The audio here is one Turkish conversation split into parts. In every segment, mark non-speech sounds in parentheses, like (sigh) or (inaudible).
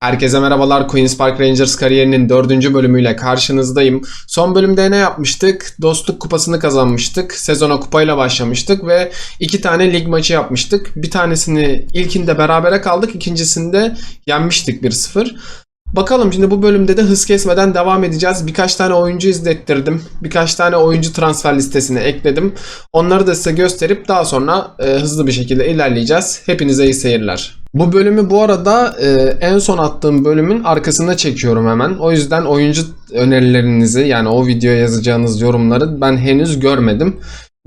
Herkese merhabalar. Queen's Park Rangers kariyerinin dördüncü bölümüyle karşınızdayım. Son bölümde ne yapmıştık? Dostluk kupasını kazanmıştık. Sezona kupayla başlamıştık ve iki tane lig maçı yapmıştık. Bir tanesini ilkinde berabere kaldık. ikincisinde yenmiştik 1-0. Bakalım şimdi bu bölümde de hız kesmeden devam edeceğiz. Birkaç tane oyuncu izlettirdim. Birkaç tane oyuncu transfer listesine ekledim. Onları da size gösterip daha sonra e, hızlı bir şekilde ilerleyeceğiz. Hepinize iyi seyirler. Bu bölümü bu arada e, en son attığım bölümün arkasına çekiyorum hemen. O yüzden oyuncu önerilerinizi yani o videoya yazacağınız yorumları ben henüz görmedim.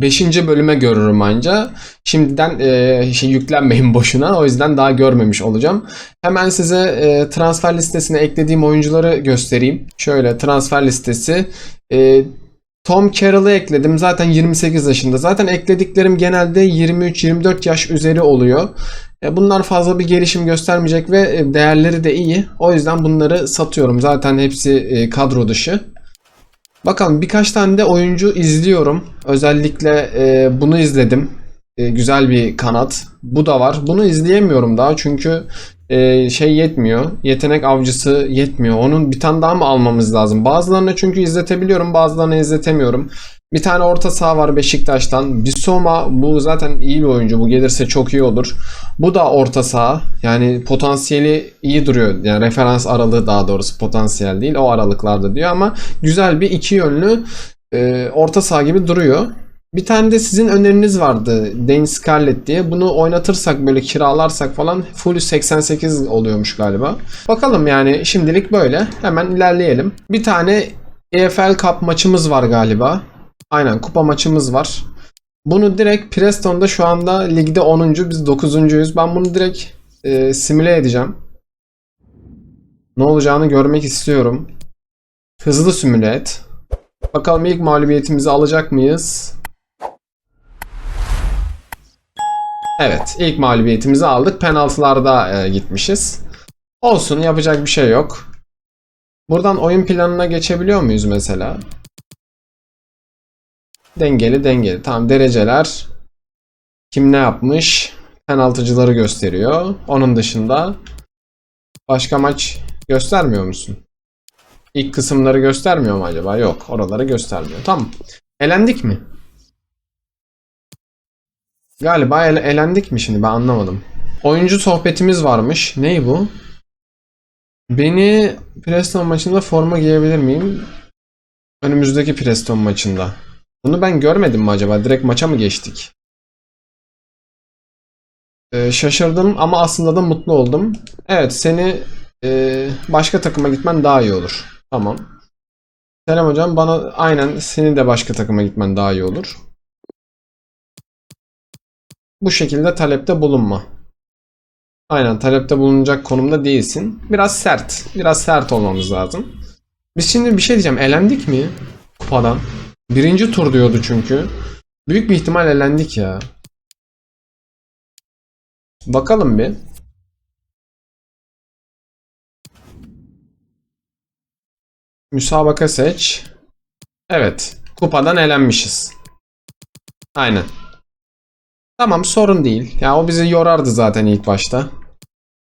5. bölüme görürüm anca. Şimdiden e, şey yüklenmeyin (laughs) boşuna. O yüzden daha görmemiş olacağım. Hemen size e, transfer listesine eklediğim oyuncuları göstereyim. Şöyle transfer listesi. E, Tom Carroll'ı ekledim. Zaten 28 yaşında. Zaten eklediklerim genelde 23-24 yaş üzeri oluyor. E, Bunlar fazla bir gelişim göstermeyecek ve e, değerleri de iyi. O yüzden bunları satıyorum. Zaten hepsi e, kadro dışı. Bakalım birkaç tane de oyuncu izliyorum. Özellikle e, bunu izledim. E, güzel bir kanat. Bu da var. Bunu izleyemiyorum daha çünkü e, şey yetmiyor. Yetenek avcısı yetmiyor. Onun bir tane daha mı almamız lazım? Bazılarını çünkü izletebiliyorum, bazılarını izletemiyorum. Bir tane orta saha var Beşiktaş'tan. Bisoma bu zaten iyi bir oyuncu. Bu gelirse çok iyi olur. Bu da orta saha. Yani potansiyeli iyi duruyor. Yani referans aralığı daha doğrusu potansiyel değil. O aralıklarda diyor ama güzel bir iki yönlü e, orta saha gibi duruyor. Bir tane de sizin öneriniz vardı. Dane Scarlett diye. Bunu oynatırsak böyle kiralarsak falan full 88 oluyormuş galiba. Bakalım yani şimdilik böyle. Hemen ilerleyelim. Bir tane EFL Cup maçımız var galiba. Aynen kupa maçımız var. Bunu direkt Preston'da şu anda ligde 10. biz 9.'yüz. Ben bunu direkt e, simüle edeceğim. Ne olacağını görmek istiyorum. Hızlı simüle et. Bakalım ilk mağlubiyetimizi alacak mıyız? Evet, ilk mağlubiyetimizi aldık. Penaltılarda e, gitmişiz. Olsun, yapacak bir şey yok. Buradan oyun planına geçebiliyor muyuz mesela? Dengeli dengeli. Tamam dereceler. Kim ne yapmış? Penaltıcıları gösteriyor. Onun dışında başka maç göstermiyor musun? İlk kısımları göstermiyor mu acaba? Yok. Oraları göstermiyor. Tamam. Elendik mi? Galiba ele- elendik mi şimdi? Ben anlamadım. Oyuncu sohbetimiz varmış. Ney bu? Beni Preston maçında forma giyebilir miyim? Önümüzdeki Preston maçında. Bunu ben görmedim mi acaba? Direkt maça mı geçtik? Ee, şaşırdım ama aslında da mutlu oldum. Evet seni e, başka takıma gitmen daha iyi olur. Tamam. Selam hocam bana aynen seni de başka takıma gitmen daha iyi olur. Bu şekilde talepte bulunma. Aynen talepte bulunacak konumda değilsin. Biraz sert. Biraz sert olmamız lazım. Biz şimdi bir şey diyeceğim. Elendik mi? Kupadan. Birinci tur diyordu çünkü. Büyük bir ihtimal elendik ya. Bakalım bir. Müsabaka seç. Evet. Kupadan elenmişiz. Aynen. Tamam sorun değil. Ya o bizi yorardı zaten ilk başta.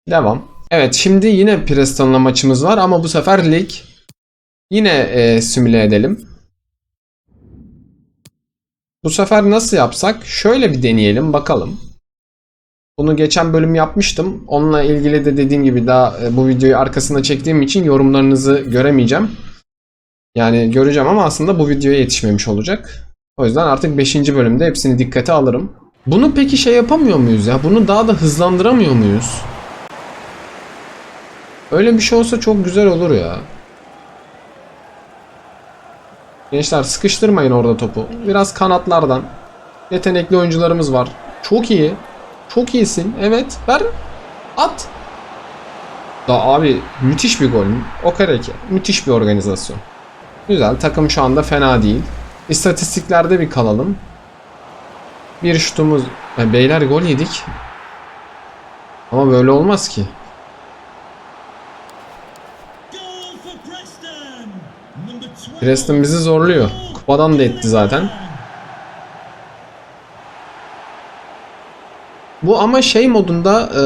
Devam. Evet şimdi yine Preston'la maçımız var ama bu sefer lig. Yine e, simüle edelim. Bu sefer nasıl yapsak? Şöyle bir deneyelim bakalım. Bunu geçen bölüm yapmıştım. Onunla ilgili de dediğim gibi daha e, bu videoyu arkasına çektiğim için yorumlarınızı göremeyeceğim. Yani göreceğim ama aslında bu videoya yetişmemiş olacak. O yüzden artık 5. bölümde hepsini dikkate alırım. Bunu peki şey yapamıyor muyuz ya? Bunu daha da hızlandıramıyor muyuz? Öyle bir şey olsa çok güzel olur ya. Gençler sıkıştırmayın orada topu. Biraz kanatlardan. Yetenekli oyuncularımız var. Çok iyi. Çok iyisin. Evet. Ver. At. Da abi müthiş bir gol. O kareke. Müthiş bir organizasyon. Güzel. Takım şu anda fena değil. İstatistiklerde bir kalalım. Bir şutumuz. Beyler gol yedik. Ama böyle olmaz ki. Preston bizi zorluyor. Kupadan da etti zaten. Bu ama şey modunda e,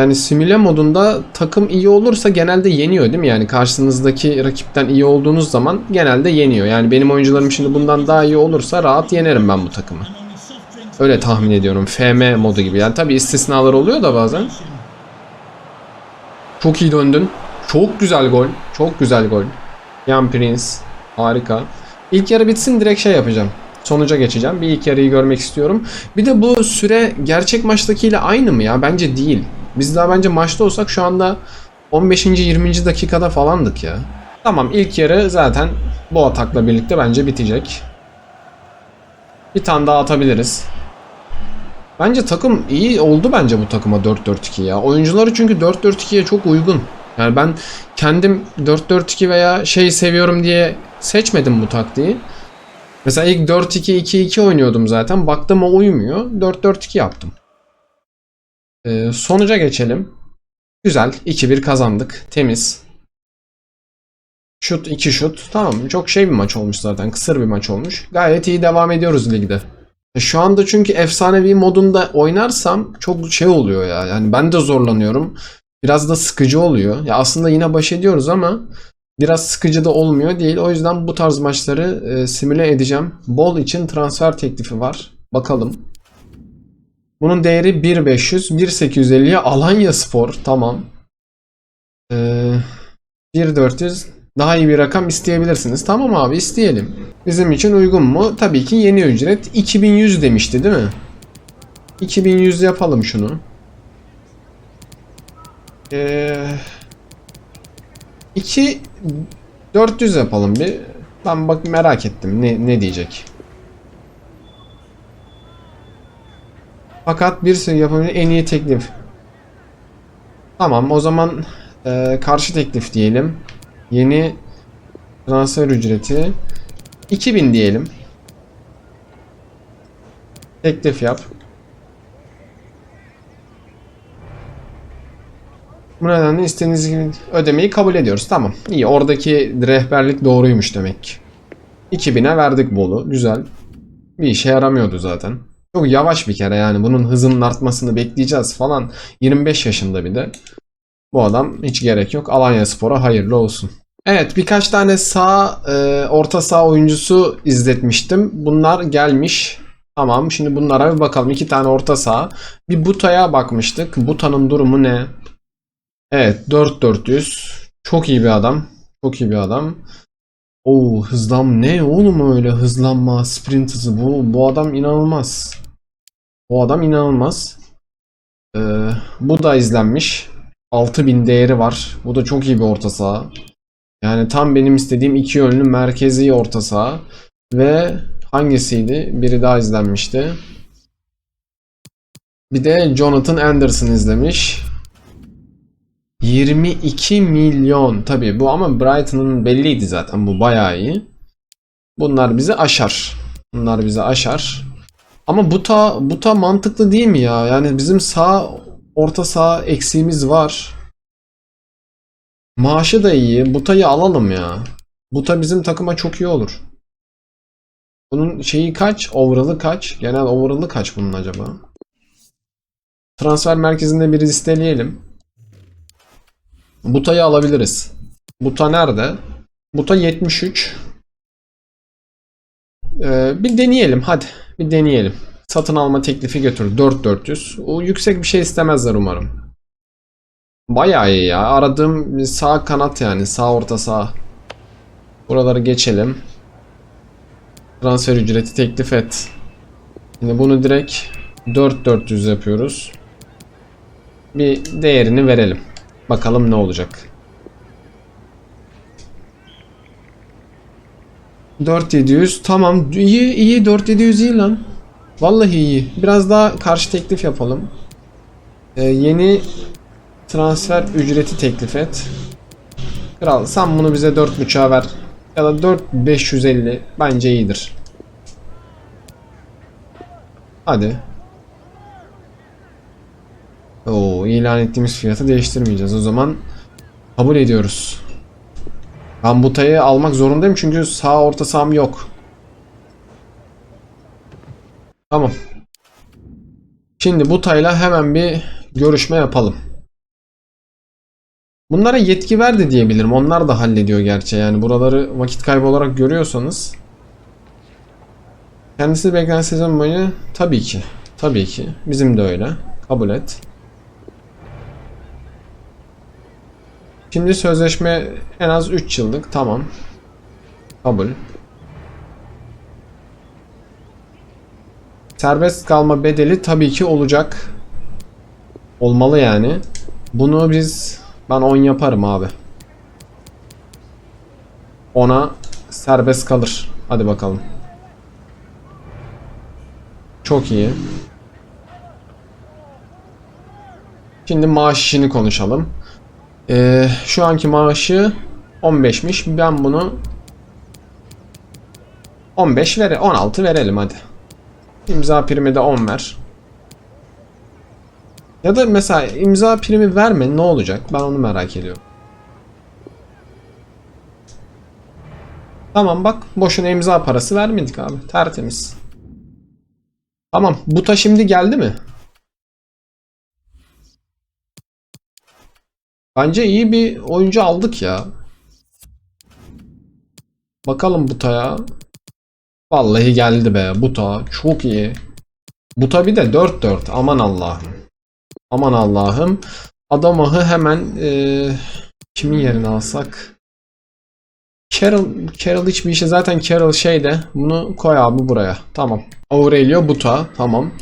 yani simüle modunda takım iyi olursa genelde yeniyor değil mi? Yani karşınızdaki rakipten iyi olduğunuz zaman genelde yeniyor. Yani benim oyuncularım şimdi bundan daha iyi olursa rahat yenerim ben bu takımı. Öyle tahmin ediyorum. FM modu gibi. Yani tabii istisnalar oluyor da bazen. Çok iyi döndün. Çok güzel gol. Çok güzel gol. Yan Prince. Harika. İlk yarı bitsin direkt şey yapacağım. Sonuca geçeceğim. Bir ilk yarıyı görmek istiyorum. Bir de bu süre gerçek maçtakiyle aynı mı ya? Bence değil. Biz daha bence maçta olsak şu anda 15. 20. dakikada falandık ya. Tamam ilk yarı zaten bu atakla birlikte bence bitecek. Bir tane daha atabiliriz. Bence takım iyi oldu bence bu takıma 4-4-2 ya. Oyuncuları çünkü 4-4-2'ye çok uygun. Yani ben kendim 4-4-2 veya şey seviyorum diye seçmedim bu taktiği. Mesela ilk 4-2-2-2 oynuyordum zaten. Baktım o uymuyor. 4-4-2 yaptım. Ee, sonuca geçelim. Güzel. 2-1 kazandık. Temiz. Şut 2 şut. Tamam çok şey bir maç olmuş zaten. Kısır bir maç olmuş. Gayet iyi devam ediyoruz ligde. E, Şu anda çünkü efsanevi modunda oynarsam çok şey oluyor ya. Yani ben de zorlanıyorum. Biraz da sıkıcı oluyor. Ya aslında yine baş ediyoruz ama biraz sıkıcı da olmuyor değil. O yüzden bu tarz maçları e, simüle edeceğim. Bol için transfer teklifi var. Bakalım. Bunun değeri 1.500, 1.850'ye Alanya Spor. Tamam. Ee, 1.400 daha iyi bir rakam isteyebilirsiniz. Tamam abi isteyelim. Bizim için uygun mu? Tabii ki yeni ücret 2100 demişti değil mi? 2100 yapalım şunu. Ee, 2 400 yapalım bir. Ben bak merak ettim ne ne diyecek. Fakat bir sürü yapabilen en iyi teklif. Tamam o zaman e, karşı teklif diyelim. Yeni transfer ücreti 2000 diyelim. Teklif yap. Bu nedenle istediğiniz gibi ödemeyi kabul ediyoruz. Tamam. İyi. Oradaki rehberlik doğruymuş demek ki. 2000'e verdik bolu. Güzel. Bir işe yaramıyordu zaten. Çok yavaş bir kere yani. Bunun hızının artmasını bekleyeceğiz falan. 25 yaşında bir de. Bu adam hiç gerek yok. Alanya Spor'a hayırlı olsun. Evet birkaç tane sağ e, orta saha oyuncusu izletmiştim. Bunlar gelmiş. Tamam şimdi bunlara bir bakalım. İki tane orta saha. Bir Buta'ya bakmıştık. Buta'nın durumu ne? Evet 4-400. Çok iyi bir adam. Çok iyi bir adam. Oo hızlan ne oğlum öyle hızlanma sprint hızı bu bu adam inanılmaz. Bu adam inanılmaz. Ee, bu da izlenmiş. 6000 değeri var. Bu da çok iyi bir orta saha. Yani tam benim istediğim iki yönlü merkezi orta saha. Ve hangisiydi? Biri daha izlenmişti. Bir de Jonathan Anderson izlemiş. 22 milyon. Tabii bu ama Brighton'ın belliydi zaten. Bu bayağı iyi. Bunlar bizi aşar. Bunlar bizi aşar. Ama Buta Buta mantıklı değil mi ya? Yani bizim sağ orta sağ eksiğimiz var. Maaşı da iyi. Buta'yı alalım ya. Buta bizim takıma çok iyi olur. Bunun şeyi kaç? Overall'ı kaç? Genel overall'ı kaç bunun acaba? Transfer merkezinde bir listeleyelim. Buta'yı alabiliriz. Buta nerede? Buta 73. Ee, bir deneyelim hadi. Bir deneyelim. Satın alma teklifi götür. 4400. O yüksek bir şey istemezler umarım. Bayağı iyi ya. Aradığım sağ kanat yani. Sağ orta sağ. Buraları geçelim. Transfer ücreti teklif et. Şimdi bunu direkt 4400 yapıyoruz. Bir değerini verelim. Bakalım ne olacak. 4700 tamam iyi iyi 4700 iyi lan. Vallahi iyi. Biraz daha karşı teklif yapalım. Ee, yeni transfer ücreti teklif et. Kral sen bunu bize 4.5'a ver. Ya da 4550 bence iyidir. Hadi. Oo, ilan ettiğimiz fiyatı değiştirmeyeceğiz. O zaman kabul ediyoruz. Ben Buta'yı almak zorundayım çünkü sağ orta saham yok. Tamam. Şimdi bu tayla hemen bir görüşme yapalım. Bunlara yetki verdi diyebilirim. Onlar da hallediyor gerçi. Yani buraları vakit kaybı olarak görüyorsanız. Kendisi beklenen sezon boyu tabii ki. Tabii ki. Bizim de öyle. Kabul et. Şimdi sözleşme en az 3 yıllık. Tamam. Kabul. Serbest kalma bedeli tabii ki olacak. Olmalı yani. Bunu biz ben 10 yaparım abi. Ona serbest kalır. Hadi bakalım. Çok iyi. Şimdi maaş işini konuşalım. Ee, şu anki maaşı 15'miş. Ben bunu 15 vere 16 verelim hadi. İmza primi de 10 ver. Ya da mesela imza primi verme ne olacak? Ben onu merak ediyorum. Tamam bak boşuna imza parası vermedik abi. Tertemiz. Tamam. Buta şimdi geldi mi? Bence iyi bir oyuncu aldık ya. Bakalım Buta'ya. Vallahi geldi be. Buta çok iyi. Buta bir de 4-4. Aman Allah'ım. Aman Allah'ım. Adamahı hemen eee, kimin yerine alsak? Carroll, Carroll hiçbir işe zaten Carroll şeyde bunu koy abi buraya. Tamam. Aurelio Buta. Tamam.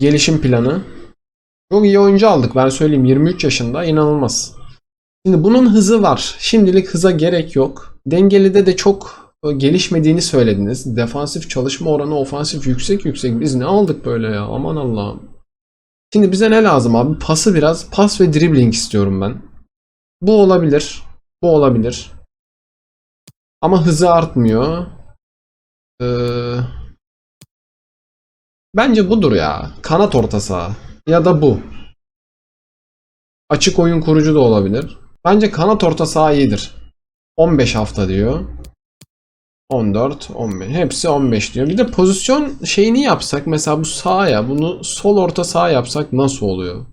Gelişim planı. Çok iyi oyuncu aldık ben söyleyeyim. 23 yaşında inanılmaz. Şimdi bunun hızı var. Şimdilik hıza gerek yok. Dengelide de çok e, gelişmediğini söylediniz. Defansif çalışma oranı ofansif yüksek yüksek. Biz ne aldık böyle ya? Aman Allah'ım. Şimdi bize ne lazım abi? Pası biraz. Pas ve dribbling istiyorum ben. Bu olabilir. Bu olabilir. Ama hızı artmıyor. Ee, bence budur ya. Kanat orta saha. Ya da bu. Açık oyun kurucu da olabilir. Bence kanat orta saha iyidir. 15 hafta diyor. 14, 15. Hepsi 15 diyor. Bir de pozisyon şeyini yapsak mesela bu sağa bunu sol orta saha yapsak nasıl oluyor?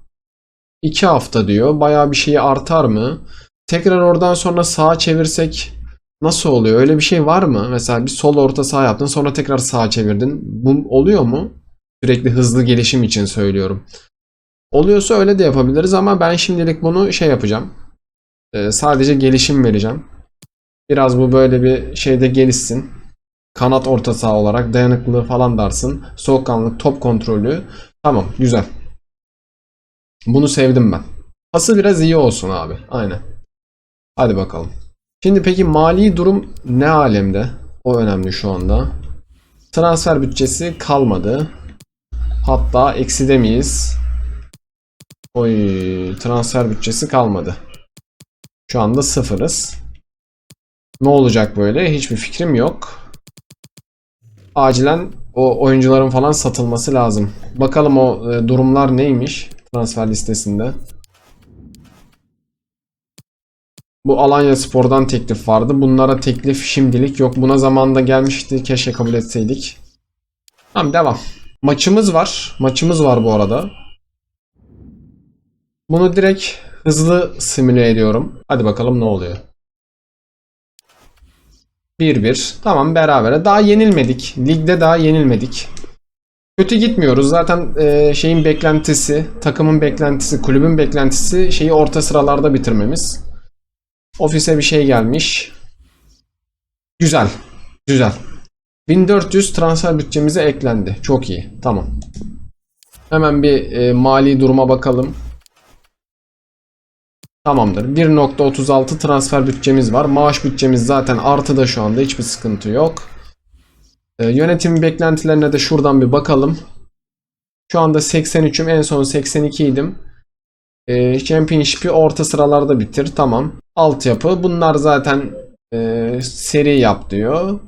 2 hafta diyor. Bayağı bir şeyi artar mı? Tekrar oradan sonra sağa çevirsek nasıl oluyor? Öyle bir şey var mı? Mesela bir sol orta saha yaptın sonra tekrar sağa çevirdin. Bu oluyor mu? Sürekli hızlı gelişim için söylüyorum. Oluyorsa öyle de yapabiliriz ama ben şimdilik bunu şey yapacağım. Ee, sadece gelişim vereceğim. Biraz bu böyle bir şeyde gelişsin. Kanat orta saha olarak dayanıklılığı falan darsın. Soğukkanlılık, top kontrolü. Tamam, güzel. Bunu sevdim ben. Pası biraz iyi olsun abi. Aynen. Hadi bakalım. Şimdi peki mali durum ne alemde? O önemli şu anda. Transfer bütçesi kalmadı. Hatta ekside miyiz? Oy, transfer bütçesi kalmadı. Şu anda sıfırız. Ne olacak böyle? Hiçbir fikrim yok. Acilen o oyuncuların falan satılması lazım. Bakalım o e, durumlar neymiş transfer listesinde. Bu Alanya Spor'dan teklif vardı. Bunlara teklif şimdilik yok. Buna zamanda gelmişti. Keşke kabul etseydik. Tamam devam. Maçımız var. Maçımız var bu arada. Bunu direkt hızlı simüle ediyorum. Hadi bakalım ne oluyor. 1-1. Tamam berabere. Daha yenilmedik. Ligde daha yenilmedik. Kötü gitmiyoruz. Zaten e, şeyin beklentisi, takımın beklentisi, kulübün beklentisi şeyi orta sıralarda bitirmemiz. Ofise bir şey gelmiş. Güzel. Güzel. 1400 transfer bütçemize eklendi. Çok iyi. Tamam. Hemen bir e, mali duruma bakalım. Tamamdır. 1.36 transfer bütçemiz var. Maaş bütçemiz zaten artıda şu anda. Hiçbir sıkıntı yok. Ee, yönetim beklentilerine de şuradan bir bakalım. Şu anda 83'üm. En son 82 idim. Ee, Championship'i orta sıralarda bitir. Tamam. Altyapı. Bunlar zaten e, seri yap diyor.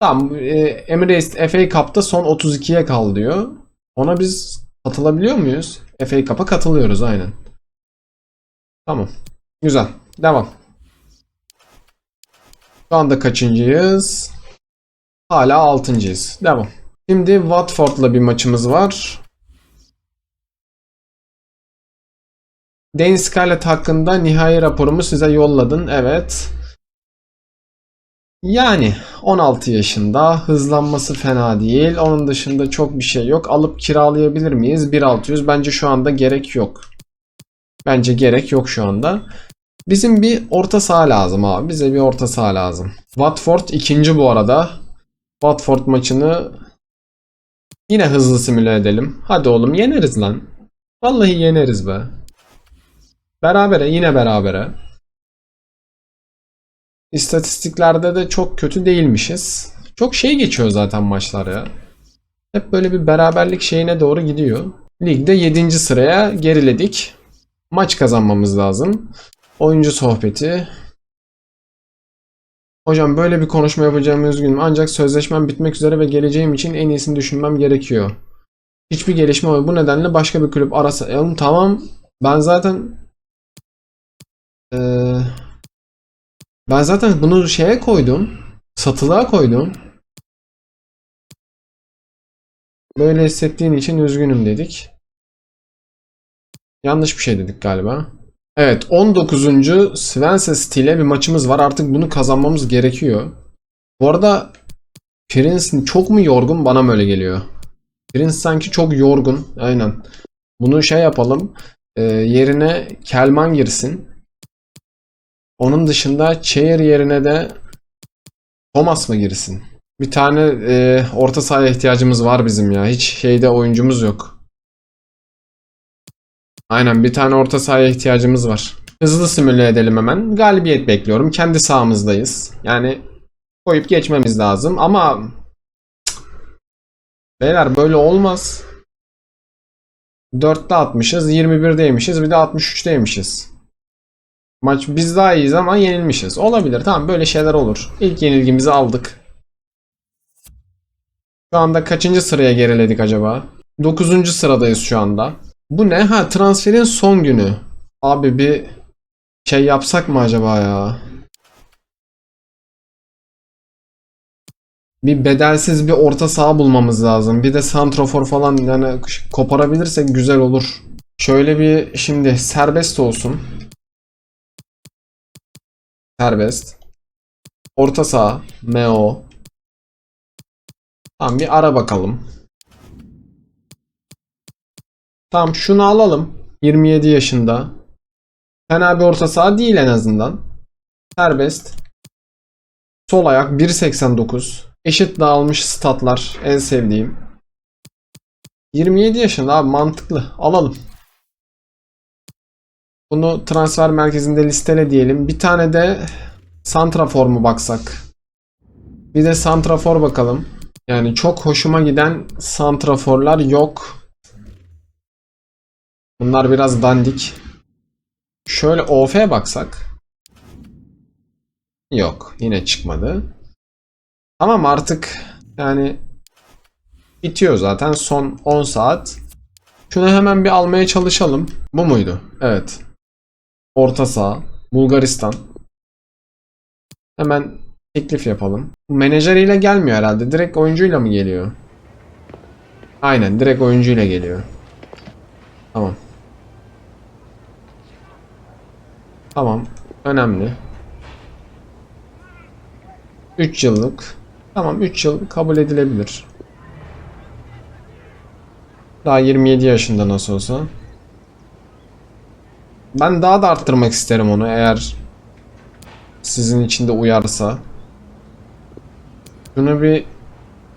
Tamam. E, Emirates FA Cup'ta son 32'ye kal diyor. Ona biz katılabiliyor muyuz? FA Cup'a katılıyoruz aynen. Tamam. Güzel. Devam. Şu anda kaçıncıyız? Hala altıncıyız. Devam. Şimdi Watford'la bir maçımız var. Dane Scarlett hakkında nihai raporumu size yolladın. Evet. Yani 16 yaşında hızlanması fena değil. Onun dışında çok bir şey yok. Alıp kiralayabilir miyiz? 1600 bence şu anda gerek yok. Bence gerek yok şu anda. Bizim bir orta saha lazım abi. Bize bir orta saha lazım. Watford ikinci bu arada. Watford maçını yine hızlı simüle edelim. Hadi oğlum yeneriz lan. Vallahi yeneriz be. Berabere yine berabere. İstatistiklerde de çok kötü değilmişiz. Çok şey geçiyor zaten maçlar ya. Hep böyle bir beraberlik şeyine doğru gidiyor. Ligde 7. sıraya geriledik. Maç kazanmamız lazım. Oyuncu sohbeti. Hocam böyle bir konuşma yapacağımı üzgünüm. Ancak sözleşmem bitmek üzere ve geleceğim için en iyisini düşünmem gerekiyor. Hiçbir gelişme olmuyor. Bu nedenle başka bir kulüp arasa. Oğlum tamam. Ben zaten Ee, ben zaten bunu şeye koydum. Satılığa koydum. Böyle hissettiğin için üzgünüm dedik. Yanlış bir şey dedik galiba. Evet 19. Swansea City ile bir maçımız var. Artık bunu kazanmamız gerekiyor. Bu arada Prince çok mu yorgun? Bana mı öyle geliyor? Prince sanki çok yorgun. Aynen. Bunu şey yapalım. Ee, yerine Kelman girsin. Onun dışında Chair yerine de Thomas mı girsin? Bir tane e, orta sahaya ihtiyacımız var bizim ya. Hiç şeyde oyuncumuz yok. Aynen bir tane orta sahaya ihtiyacımız var. Hızlı simüle edelim hemen. Galibiyet bekliyorum. Kendi sahamızdayız. Yani koyup geçmemiz lazım ama beyler böyle olmaz. 4'te atmışız, 21'deymişiz, bir de 63'teymişiz. Maç biz daha iyiyiz ama yenilmişiz. Olabilir. Tamam böyle şeyler olur. İlk yenilgimizi aldık. Şu anda kaçıncı sıraya geriledik acaba? 9. sıradayız şu anda. Bu ne? Ha transferin son günü. Abi bir şey yapsak mı acaba ya? Bir bedelsiz bir orta saha bulmamız lazım. Bir de santrofor falan yani koparabilirsek güzel olur. Şöyle bir şimdi serbest olsun. Serbest. Orta saha. Meo. Tamam bir ara bakalım. Tamam şunu alalım. 27 yaşında. Fena bir orta saha değil en azından. Serbest. Sol ayak 1.89. Eşit dağılmış statlar. En sevdiğim. 27 yaşında abi mantıklı. Alalım. Bunu transfer merkezinde listele diyelim. Bir tane de santrafor mu baksak? Bir de santrafor bakalım. Yani çok hoşuma giden santraforlar yok. Bunlar biraz dandik. Şöyle OF'ye baksak. Yok. Yine çıkmadı. Tamam artık yani bitiyor zaten son 10 saat. Şunu hemen bir almaya çalışalım. Bu muydu? Evet. Orta saha. Bulgaristan. Hemen teklif yapalım. Menajeriyle gelmiyor herhalde. Direkt oyuncuyla mı geliyor? Aynen direkt oyuncuyla geliyor. Tamam. Tamam. Önemli. 3 yıllık. Tamam 3 yıl kabul edilebilir. Daha 27 yaşında nasıl olsa. Ben daha da arttırmak isterim onu eğer sizin için de uyarsa. Şunu bir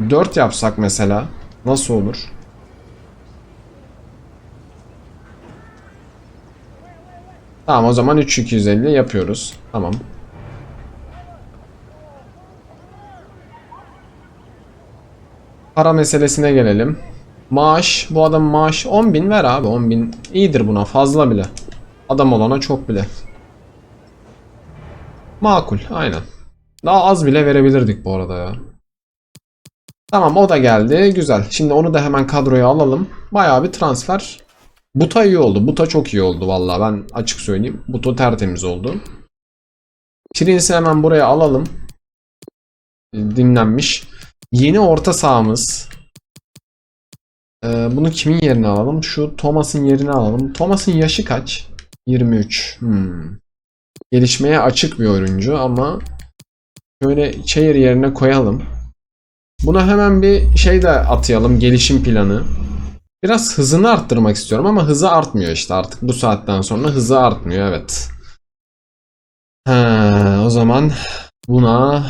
4 yapsak mesela nasıl olur? Tamam o zaman 3250 yapıyoruz. Tamam. Para meselesine gelelim. Maaş. Bu adam maaş 10.000 ver abi 10.000 iyidir buna fazla bile. Adam olana çok bile. Makul aynen. Daha az bile verebilirdik bu arada ya. Tamam o da geldi. Güzel. Şimdi onu da hemen kadroya alalım. Bayağı bir transfer. Buta iyi oldu. Buta çok iyi oldu vallahi ben açık söyleyeyim. Buta tertemiz oldu. Prince'i hemen buraya alalım. Dinlenmiş. Yeni orta sahamız. Ee, bunu kimin yerine alalım? Şu Thomas'ın yerine alalım. Thomas'ın yaşı kaç? 23. Hmm. Gelişmeye açık bir oyuncu ama şöyle çayır yerine koyalım. Buna hemen bir şey de atayalım. Gelişim planı. Biraz hızını arttırmak istiyorum ama hızı artmıyor işte artık. Bu saatten sonra hızı artmıyor evet. Ha, o zaman buna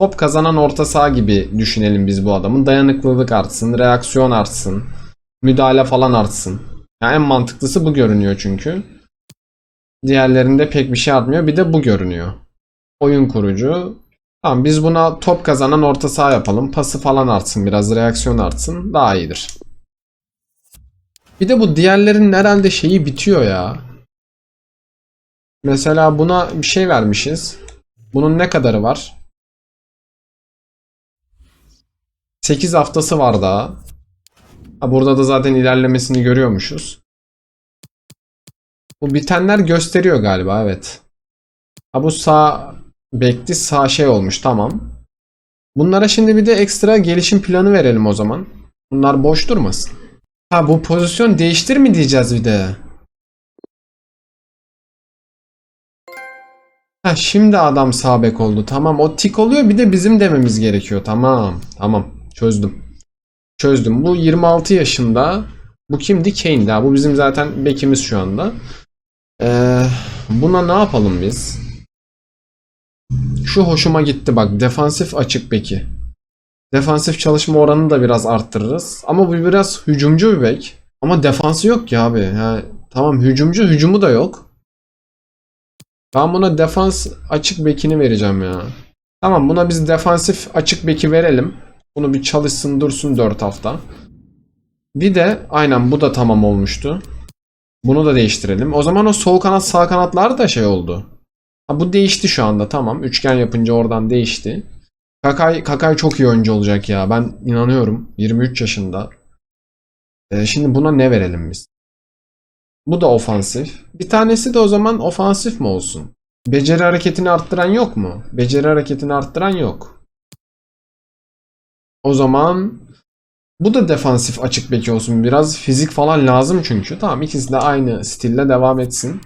top kazanan orta saha gibi düşünelim biz bu adamın. Dayanıklılık artsın, reaksiyon artsın, müdahale falan artsın. Yani en mantıklısı bu görünüyor çünkü. Diğerlerinde pek bir şey artmıyor. Bir de bu görünüyor. Oyun kurucu. Tamam biz buna top kazanan orta saha yapalım. Pası falan artsın biraz, reaksiyon artsın. Daha iyidir. Bir de bu diğerlerin herhalde şeyi bitiyor ya. Mesela buna bir şey vermişiz. Bunun ne kadarı var? 8 haftası var daha. Ha, burada da zaten ilerlemesini görüyormuşuz. Bu bitenler gösteriyor galiba evet. Ha bu sağ bekti sağ şey olmuş tamam. Bunlara şimdi bir de ekstra gelişim planı verelim o zaman. Bunlar boş durmasın. Ha bu pozisyon değiştir mi diyeceğiz bir de. Ha şimdi adam sağ bek oldu. Tamam o tik oluyor bir de bizim dememiz gerekiyor. Tamam. Tamam. Çözdüm. Çözdüm. Bu 26 yaşında. Bu kimdi? Kane daha. Bu bizim zaten bekimiz şu anda. Ee, buna ne yapalım biz? Şu hoşuma gitti bak. Defansif açık beki. Defansif çalışma oranını da biraz arttırırız. Ama bu biraz hücumcu bir bek. Ama defansı yok ki abi. Yani, tamam hücumcu hücumu da yok. Ben buna defans açık bekini vereceğim ya. Tamam buna biz defansif açık beki verelim. Bunu bir çalışsın dursun 4 hafta. Bir de aynen bu da tamam olmuştu. Bunu da değiştirelim. O zaman o sol kanat sağ kanatlar da şey oldu. Ha, bu değişti şu anda tamam. Üçgen yapınca oradan değişti. Kakay, Kakay çok iyi oyuncu olacak ya. Ben inanıyorum. 23 yaşında. Ee, şimdi buna ne verelim biz? Bu da ofansif. Bir tanesi de o zaman ofansif mi olsun? Beceri hareketini arttıran yok mu? Beceri hareketini arttıran yok. O zaman bu da defansif açık beki olsun. Biraz fizik falan lazım çünkü. Tamam ikisi de aynı stille devam etsin.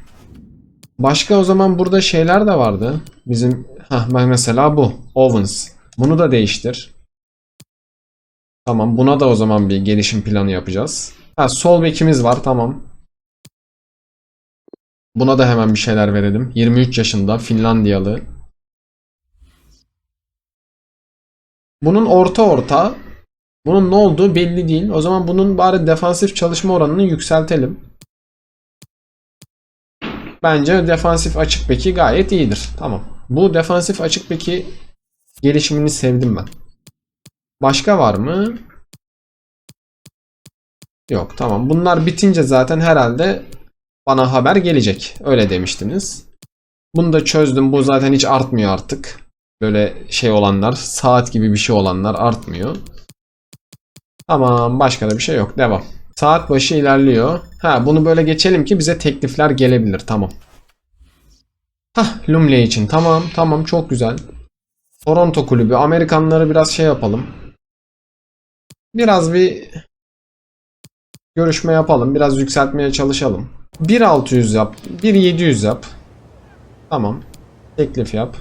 Başka o zaman burada şeyler de vardı. Bizim heh, ben mesela bu. Owens. Bunu da değiştir. Tamam buna da o zaman bir gelişim planı yapacağız. Ha, sol bekimiz var tamam. Buna da hemen bir şeyler verelim. 23 yaşında Finlandiyalı. Bunun orta orta. Bunun ne olduğu belli değil. O zaman bunun bari defansif çalışma oranını yükseltelim. Bence defansif açık beki gayet iyidir. Tamam. Bu defansif açık beki gelişimini sevdim ben. Başka var mı? Yok tamam. Bunlar bitince zaten herhalde bana haber gelecek. Öyle demiştiniz. Bunu da çözdüm. Bu zaten hiç artmıyor artık. Böyle şey olanlar, saat gibi bir şey olanlar artmıyor. Tamam, başka da bir şey yok. Devam. Saat başı ilerliyor. Ha, bunu böyle geçelim ki bize teklifler gelebilir. Tamam. Hah, Lumley için. Tamam, tamam çok güzel. Toronto kulübü. Amerikanları biraz şey yapalım. Biraz bir görüşme yapalım. Biraz yükseltmeye çalışalım. 1.600 yap. 1.700 yap. Tamam. Teklif yap.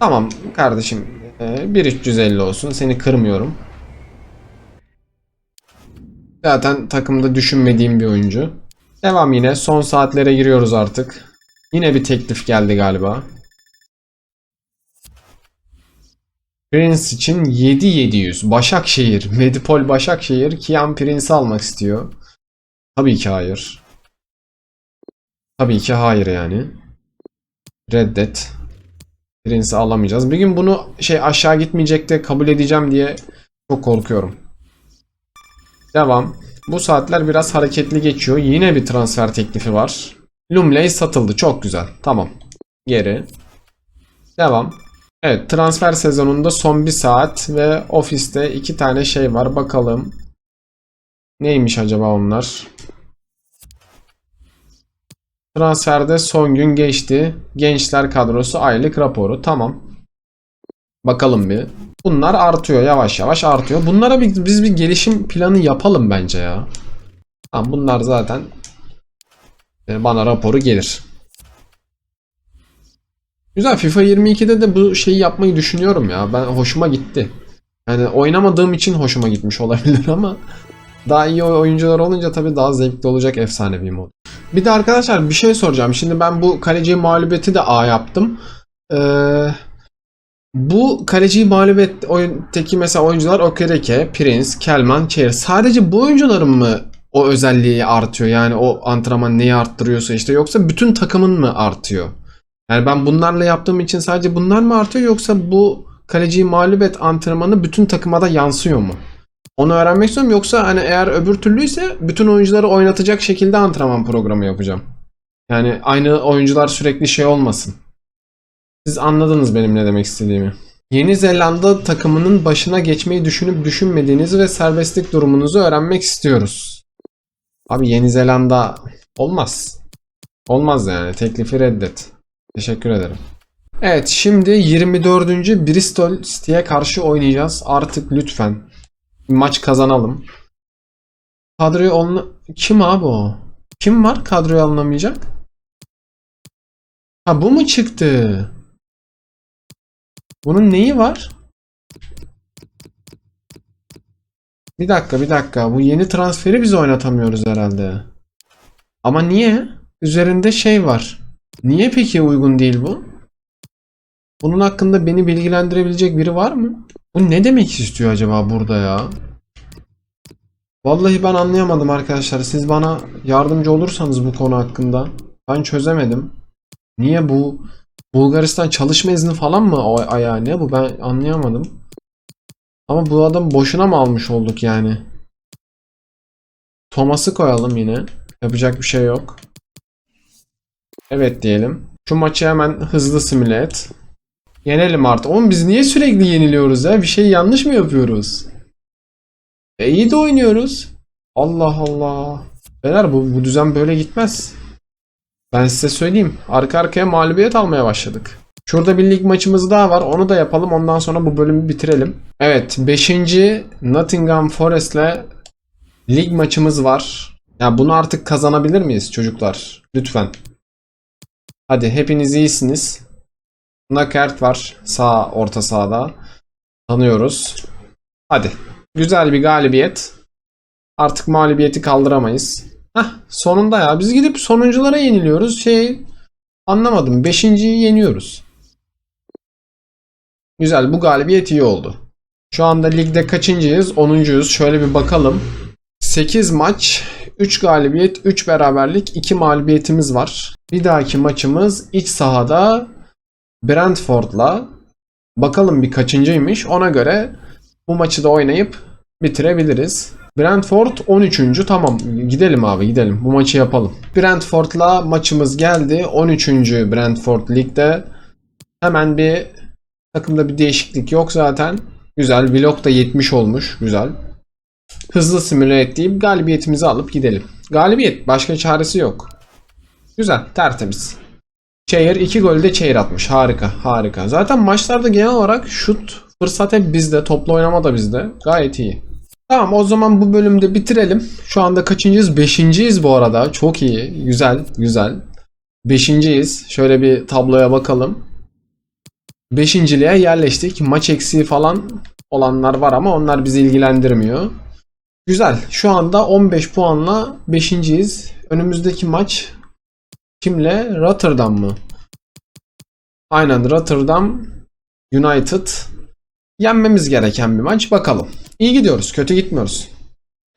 Tamam kardeşim. Ee, 1.350 olsun. Seni kırmıyorum. Zaten takımda düşünmediğim bir oyuncu. Devam yine. Son saatlere giriyoruz artık. Yine bir teklif geldi galiba. Prince için 7700. Başakşehir. Medipol Başakşehir. Kian Prince'i almak istiyor. Tabii ki hayır. Tabii ki hayır yani. Reddet. Prince'i alamayacağız. Bir gün bunu şey aşağı gitmeyecek de kabul edeceğim diye çok korkuyorum. Devam. Bu saatler biraz hareketli geçiyor. Yine bir transfer teklifi var. Lumley satıldı. Çok güzel. Tamam. Geri. Devam. Evet transfer sezonunda son bir saat ve ofiste iki tane şey var. Bakalım. Neymiş acaba onlar? Transferde son gün geçti. Gençler kadrosu aylık raporu. Tamam. Bakalım bir. Bunlar artıyor yavaş yavaş artıyor. Bunlara bir, biz bir gelişim planı yapalım bence ya. Tamam bunlar zaten bana raporu gelir. Güzel FIFA 22'de de bu şeyi yapmayı düşünüyorum ya. Ben hoşuma gitti. Yani oynamadığım için hoşuma gitmiş (laughs) olabilir ama daha iyi oyuncular olunca tabii daha zevkli olacak efsanevi mod. Bir de arkadaşlar bir şey soracağım. Şimdi ben bu kaleci mağlubiyeti de A yaptım. Ee, bu kaleciyi mağlup et oyuntaki mesela oyuncular Okereke, Prince, Kelman, Çeyir. Sadece bu oyuncuların mı o özelliği artıyor? Yani o antrenman neyi arttırıyorsa işte yoksa bütün takımın mı artıyor? Yani ben bunlarla yaptığım için sadece bunlar mı artıyor yoksa bu kaleciyi mağlup et antrenmanı bütün takıma da yansıyor mu? Onu öğrenmek istiyorum yoksa hani eğer öbür türlüyse bütün oyuncuları oynatacak şekilde antrenman programı yapacağım. Yani aynı oyuncular sürekli şey olmasın. Siz anladınız benim ne demek istediğimi. Yeni Zelanda takımının başına geçmeyi düşünüp düşünmediğinizi ve serbestlik durumunuzu öğrenmek istiyoruz. Abi Yeni Zelanda olmaz. Olmaz yani. Teklifi reddet. Teşekkür ederim. Evet şimdi 24. Bristol City'ye karşı oynayacağız. Artık lütfen maç kazanalım. Kadroyu onla... Kim abi o? Kim var kadroyu alınamayacak? Ha bu mu çıktı? Bunun neyi var? Bir dakika bir dakika. Bu yeni transferi biz oynatamıyoruz herhalde. Ama niye? Üzerinde şey var. Niye peki uygun değil bu? Bunun hakkında beni bilgilendirebilecek biri var mı? Bu ne demek istiyor acaba burada ya? Vallahi ben anlayamadım arkadaşlar. Siz bana yardımcı olursanız bu konu hakkında. Ben çözemedim. Niye bu Bulgaristan çalışma izni falan mı o ayağı ne bu ben anlayamadım. Ama bu adam boşuna mı almış olduk yani? Thomas'ı koyalım yine. Yapacak bir şey yok. Evet diyelim. Şu maçı hemen hızlı simüle et. Yenelim artık. Oğlum biz niye sürekli yeniliyoruz ya? Bir şey yanlış mı yapıyoruz? E iyi de oynuyoruz. Allah Allah. Beyler bu, bu düzen böyle gitmez. Ben size söyleyeyim. Arka arkaya mağlubiyet almaya başladık. Şurada bir lig maçımız daha var. Onu da yapalım. Ondan sonra bu bölümü bitirelim. Evet. 5. Nottingham Forest'le lig maçımız var. Ya bunu artık kazanabilir miyiz çocuklar? Lütfen. Hadi hepiniz iyisiniz. Nakert var sağ orta sahada. Tanıyoruz. Hadi. Güzel bir galibiyet. Artık mağlubiyeti kaldıramayız. Hah sonunda ya. Biz gidip sonunculara yeniliyoruz. Şey anlamadım. Beşinciyi yeniyoruz. Güzel bu galibiyet iyi oldu. Şu anda ligde kaçıncıyız? 10.yüz. Şöyle bir bakalım. 8 maç, 3 galibiyet, 3 beraberlik, 2 mağlubiyetimiz var. Bir dahaki maçımız iç sahada Brentford'la. Bakalım bir kaçıncıymış. Ona göre bu maçı da oynayıp bitirebiliriz. Brentford 13. Tamam gidelim abi gidelim. Bu maçı yapalım. Brentford'la maçımız geldi. 13. Brentford ligde. Hemen bir takımda bir değişiklik yok zaten. Güzel. Vlog da 70 olmuş. Güzel. Hızlı simüle et deyip galibiyetimizi alıp gidelim. Galibiyet. Başka çaresi yok. Güzel. Tertemiz. Çeyir 2 golü de Çeyir atmış. Harika. Harika. Zaten maçlarda genel olarak şut fırsat hep bizde. Toplu oynama da bizde. Gayet iyi. Tamam o zaman bu bölümde bitirelim. Şu anda kaçıncıyız? Beşinciyiz bu arada. Çok iyi. Güzel. Güzel. Beşinciyiz. Şöyle bir tabloya bakalım. Beşinciliğe yerleştik. Maç eksiği falan olanlar var ama onlar bizi ilgilendirmiyor. Güzel. Şu anda 15 puanla 5.yiz. Önümüzdeki maç kimle? Rotterdam mı? Aynen Rotterdam United. Yenmemiz gereken bir maç. Bakalım. İyi gidiyoruz. Kötü gitmiyoruz.